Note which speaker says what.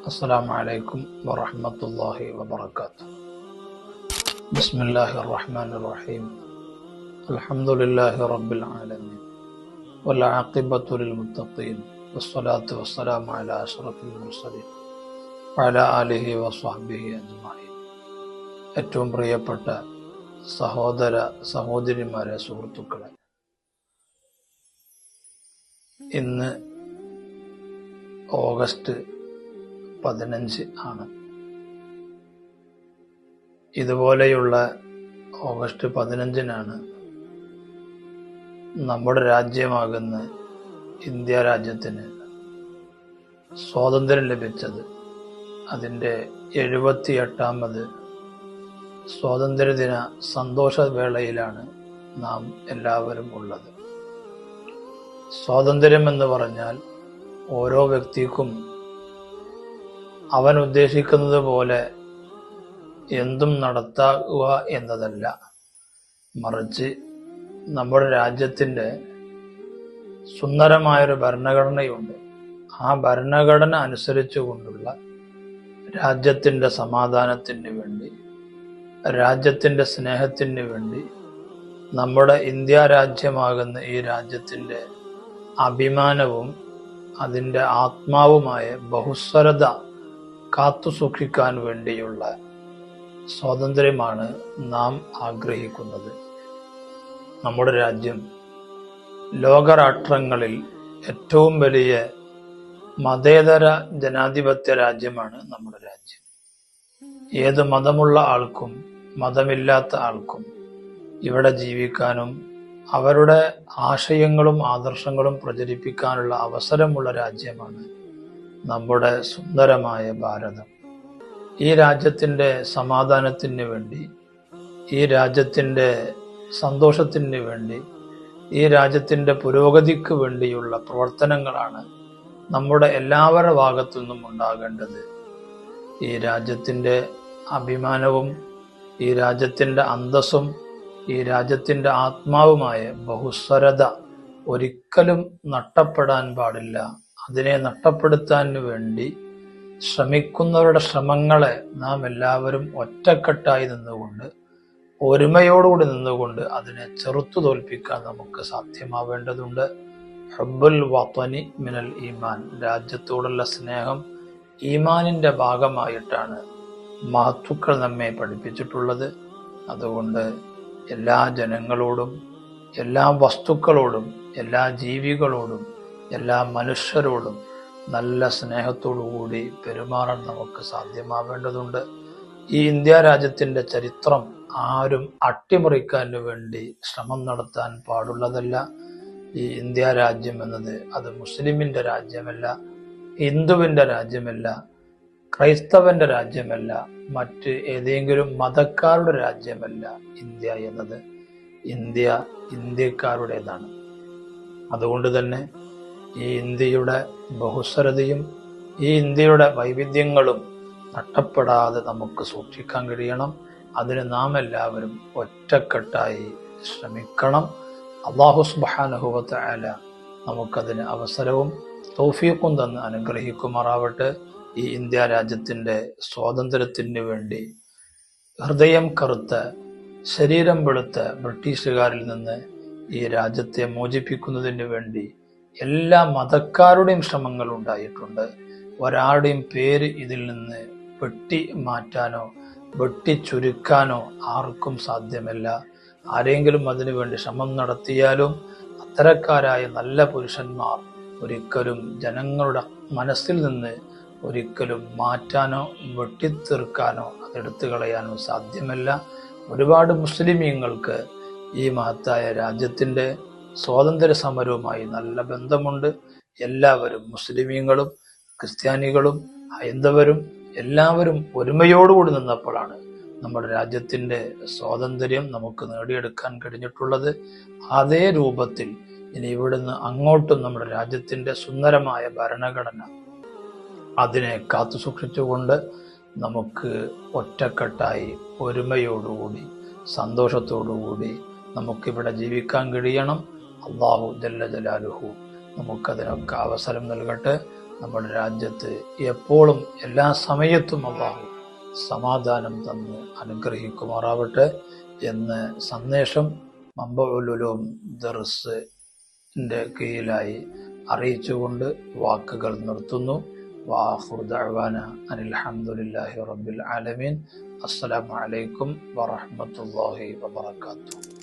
Speaker 1: السلام عليكم ورحمة الله وبركاته بسم الله الرحمن الرحيم الحمد لله رب العالمين والعاقبة للمتقين والصلاة والسلام على أشرف المرسلين وعلى آله وصحبه أجمعين ഏറ്റവും പ്രിയപ്പെട്ട സഹോദര സഹോദരിമാരെ സുഹൃത്തുക്കളെ ഇന്ന് ഓഗസ്റ്റ് പതിനഞ്ച് ആണ്. ഇതുപോലെയുള്ള ഓഗസ്റ്റ് പതിനഞ്ചിനാണ് നമ്മുടെ രാജ്യമാകുന്ന ഇന്ത്യ രാജ്യത്തിന് സ്വാതന്ത്ര്യം ലഭിച്ചത്. അതിന്റെ എഴുപത്തിയെട്ടാമത് സ്വാതന്ത്ര്യദിന സന്തോഷവേളയിലാണ് നാം എല്ലാവരും ഉള്ളത്. സ്വാതന്ത്ര്യം എന്ന് പറഞ്ഞാൽ ഓരോ വ്യക്തിക്കും അവൻ ഉദ്ദേശിക്കുന്നത് പോലെ എന്തും നടത്താവുക എന്നതല്ല. മറിച്ച് നമ്മുടെ രാജ്യത്തിന്റെ സുന്ദരമായൊരു ഭരണഘടനയുണ്ട്. ആ ഭരണഘടന അനുസരിച്ചുകൊണ്ടുള്ള രാജ്യത്തിന്റെ സമാധാനത്തിന് വേണ്ടി രാജ്യത്തിന്റെ സ്നേഹത്തിന് വേണ്ടി നമ്മുടെ ഇന്ത്യ രാജ്യമാകുന്ന ഈ രാജ്യത്തിന്റെ അഭിമാനവും അതിന്റെ ആത്മാവുമായ ബഹുസ്വരത കാത്തുസൂക്ഷിക്കാൻ വേണ്ടിയുള്ള സ്വാതന്ത്ര്യമാണ് നാം ആഗ്രഹിക്കുന്നത്. നമ്മുടെ രാജ്യം ലോകരാഷ്ട്രങ്ങളിൽ ഏറ്റവും വലിയ മതേതര ജനാധിപത്യ രാജ്യമാണ് നമ്മുടെ രാജ്യം. ഏത് മതമുള്ള ആൾക്കും മതമില്ലാത്ത ആൾക്കും ഇവിടെ ജീവിക്കാനും അവരുടെ ആശയങ്ങളും ആദർശങ്ങളും പ്രചരിപ്പിക്കാനുള്ള അവസരമുള്ള രാജ്യമാണ് നമ്മുടെ സുന്ദരമായ ഭാരതം. ഈ രാജ്യത്തിന്റെ സമാധാനത്തിന് വേണ്ടി ഈ രാജ്യത്തിന്റെ സന്തോഷത്തിന് വേണ്ടി ഈ രാജ്യത്തിന്റെ പുരോഗതിക്ക് വേണ്ടിയുള്ള പ്രവർത്തനങ്ങളാണ് നമ്മുടെ എല്ലാവരുടെ ഭാഗത്തു നിന്നും ഉണ്ടാകേണ്ടത്. ഈ രാജ്യത്തിന്റെ അഭിമാനവും ഈ രാജ്യത്തിന്റെ അന്തസ്സും ഈ രാജ്യത്തിന്റെ ആത്മാവുമായ ബഹുസ്വരത ഒരിക്കലും നഷ്ടപ്പെടാൻ പാടില്ല. അതിനെ നഷ്ടപ്പെടുത്താൻ വേണ്ടി ശ്രമിക്കുന്നവരുടെ ശ്രമങ്ങളെ നാം എല്ലാവരും ഒറ്റക്കെട്ടായി നിന്നുകൊണ്ട് ഒരുമയോടുകൂടി നിന്നുകൊണ്ട് അതിനെ ചെറുത്തു തോൽപ്പിക്കാൻ നമുക്ക് സാധ്യമാവേണ്ടതുണ്ട്. ഹബ്ബുൽ വത്വനി മിനൽ ഈമാൻ. രാജ്യത്തോടുള്ള സ്നേഹം ഈമാനിന്റെ ഭാഗമായിട്ടാണ് മഹത്തുക്കൾ നമ്മെ പഠിപ്പിച്ചിട്ടുള്ളത്. അതുകൊണ്ട് എല്ലാ ജനങ്ങളോടും എല്ലാ വസ്തുക്കളോടും എല്ലാ ജീവികളോടും എല്ലാ മനുഷ്യരോടും നല്ല സ്നേഹത്തോടുകൂടി പെരുമാറാൻ നമുക്ക് സാധ്യമാവേണ്ടതുണ്ട്. ഈ ഇന്ത്യ രാജ്യത്തിന്റെ ചരിത്രം ആരും അട്ടിമറിക്കാൻ വേണ്ടി ശ്രമം നടത്താൻ പാടുള്ളതല്ല. ഈ ഇന്ത്യ രാജ്യം എന്നത് അത് മുസ്ലിമിന്റെ രാജ്യമല്ല ഹിന്ദുവിന്റെ രാജ്യമല്ല ക്രൈസ്തവന്റെ രാജ്യമല്ല മറ്റ് ഏതെങ്കിലും മതക്കാരുടെ രാജ്യമല്ല ഇന്ത്യ എന്നത്. ഇന്ത്യ ഇന്ത്യക്കാരുടേതാണ്. അതുകൊണ്ട് തന്നെ ഈ ഇന്ത്യയുടെ ബഹുസ്വരതയും ഈ ഇന്ത്യയുടെ വൈവിധ്യങ്ങളും നഷ്ടപ്പെടാതെ നമുക്ക് സൂക്ഷിക്കാൻ കഴിയണം. അതിന് നാം എല്ലാവരും ഒറ്റക്കെട്ടായി ശ്രമിക്കണം. അള്ളാഹു സുബാനുഭവത്തെ അല നമുക്കതിന് അവസരവും തൗഫീഖും തന്ന് അനുഗ്രഹിക്കുമാറാവട്ടെ. ഈ ഇന്ത്യ രാജ്യത്തിന്റെ സ്വാതന്ത്ര്യത്തിന് വേണ്ടി ഹൃദയം കറുത്ത് ശരീരം വെളുത്ത് ബ്രിട്ടീഷുകാരിൽ നിന്ന് ഈ രാജ്യത്തെ മോചിപ്പിക്കുന്നതിന് വേണ്ടി എല്ലാ മതക്കാരുടെയും ശ്രമങ്ങൾ ഉണ്ടായിട്ടുണ്ട്. ഒരാളുടെയും പേര് ഇതിൽ നിന്ന് വെട്ടി മാറ്റാനോ വെട്ടി ചുരുക്കാനോ ആർക്കും സാധ്യമല്ല. ആരെങ്കിലും അതിനുവേണ്ടി ശ്രമം നടത്തിയാലും അത്തരക്കാരായ നല്ല പുരുഷന്മാർ ഒരിക്കലും ജനങ്ങളുടെ മനസ്സിൽ നിന്ന് ഒരിക്കലും മാറ്റാനോ വെട്ടിത്തീർക്കാനോ അതെടുത്തു കളയാനോ സാധ്യമല്ല. ഒരുപാട് മുസ്ലിമീങ്ങൾക്ക് ഈ മഹത്തായ രാജ്യത്തിന്റെ സ്വാതന്ത്ര്യ സമരവുമായി നല്ല ബന്ധമുണ്ട്. എല്ലാവരും മുസ്ലിമീങ്ങളും ക്രിസ്ത്യാനികളും ഹൈന്ദവരും എല്ലാവരും ഒരുമയോടുകൂടി നിന്നപ്പോഴാണ് നമ്മുടെ രാജ്യത്തിന്റെ സ്വാതന്ത്ര്യം നമുക്ക് നേടിയെടുക്കാൻ കഴിഞ്ഞിട്ടുള്ളത്. അതേ രൂപത്തിൽ ഇനി ഇവിടുന്ന് അങ്ങോട്ടും നമ്മുടെ രാജ്യത്തിന്റെ സുന്ദരമായ ഭരണഘടന അതിനെ കാത്തു സൂക്ഷിച്ചുകൊണ്ട് നമുക്ക് ഒറ്റക്കെട്ടായി ഒരുമയോടുകൂടി സന്തോഷത്തോടുകൂടി നമുക്കിവിടെ ജീവിക്കാൻ കഴിയണം. അള്ളാഹു ജല്ല ജലാലുഹു നമുക്കതിനൊക്കെ അവസരം നൽകട്ടെ. നമ്മുടെ രാജ്യത്ത് എപ്പോഴും എല്ലാ സമയത്തും അള്ളാഹു സമാധാനം തന്ന് അനുഗ്രഹിക്കുമാറാവട്ടെ എന്ന് സന്ദേശം മമ്പുലും ദർസിന്റെ കീഴിലായി അറിയിച്ചുകൊണ്ട് വാക്കുകൾ നിർത്തുന്നു. വാഹുദാന അനിൽഹമുല്ലാഹി റബ്ബിൽ ആലമീൻ. അസ്സലാമു അലൈക്കും വറഹ്മത്തുള്ളാഹി വബറകാതുഹു.